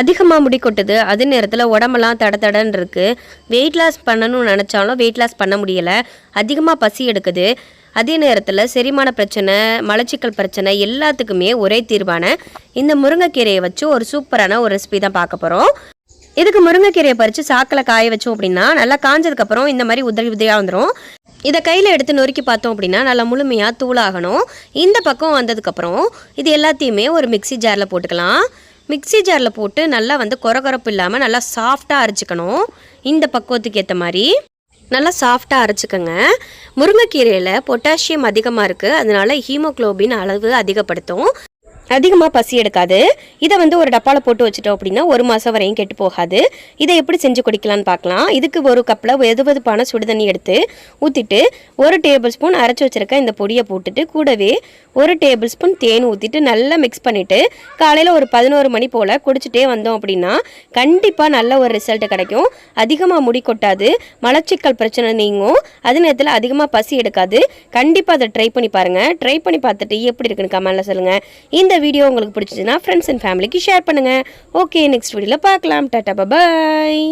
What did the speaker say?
அதிகமாக முடி கொட்டுது அதே நேரத்தில் உடம்பெல்லாம் தட தடன்னு இருக்குது வெயிட் லாஸ் பண்ணணும்னு நினச்சாலும் வெயிட் லாஸ் பண்ண முடியலை. அதிகமாக பசி எடுக்குது. அதே நேரத்தில் செரிமான பிரச்சனை மலச்சிக்கல் பிரச்சனை எல்லாத்துக்குமே ஒரே தீர்வான இந்த முருங்கைக்கீரையை வச்சு ஒரு சூப்பரான ஒரு ரெசிபி தான் பார்க்க போகிறோம் இதுக்கு முருங்கைக்கீரையை பறித்து சாக்கில் காய வச்சோம் அப்படின்னா நல்லா காஞ்சதுக்கப்புறம் இந்த மாதிரி உதவி உதவியாக வந்துடும் இதை கையில் எடுத்து நொறுக்கி பார்த்தோம் அப்படின்னா நல்லா முழுமையாக தூளாகணும். இந்த பக்கம் வந்ததுக்கப்புறம் இது எல்லாத்தையுமே ஒரு மிக்ஸி ஜாரில் போட்டுக்கலாம். மிக்ஸி ஜாரில் போட்டு நல்லா வந்து கொரகொரப்பு இல்லாமல் நல்லா சாஃப்டாக அரைச்சிக்கணும். இந்த பக்குவத்துக்கு ஏற்ற மாதிரி நல்லா சாஃப்டாக அரைச்சிக்கோங்க. முருங்கைக்கீரையில் பொட்டாசியம் அதிகமாக இருக்குது அதனால ஹீமோகுளோபின் அளவு அதிகப்படுத்தும். அதிகமாக பசி எடுக்காது. இதை வந்து ஒரு டப்பாவில் போட்டு வச்சுட்டோம் அப்படின்னா ஒரு மாதம் வரையும் கெட்டு போகாது. இதை எப்படி செஞ்சு குடிக்கலாம்னு பார்க்கலாம் இதுக்கு ஒரு கப்பில் வெது வெதுப்பான சுடுதண்ணி எடுத்து ஊற்றிட்டு ஒரு டேபிள் ஸ்பூன் அரைச்சி வச்சிருக்க இந்த பொடியை போட்டுட்டு கூடவே ஒரு டேபிள் ஸ்பூன் தேன் ஊற்றிட்டு நல்லா மிக்ஸ் பண்ணிவிட்டு காலையில் ஒரு பதினோரு மணி போல் குடிச்சிட்டே வந்தோம் அப்படின்னா கண்டிப்பாக நல்ல ஒரு ரிசல்ட் கிடைக்கும். அதிகமாக முடி கொட்டாது மலச்சிக்கல் பிரச்சனை நீங்கும். அதே நேரத்தில் அதிகமாக பசி எடுக்காது. கண்டிப்பாக அதை ட்ரை பண்ணி பாருங்கள் ட்ரை பண்ணி பார்த்துட்டு எப்படி இருக்குன்னு கமெண்டில் சொல்லுங்கள் இந்த வீடியோ உங்களுக்கு பிடிச்சதுன்னா ஃப்ரெண்ட்ஸ் அண்ட் ஃபேமிலிக்கு ஷேர் பண்ணுங்கள் ஓகே நெக்ஸ்ட் வீடியோவில் பார்க்கலாம். டாட்டா பாய்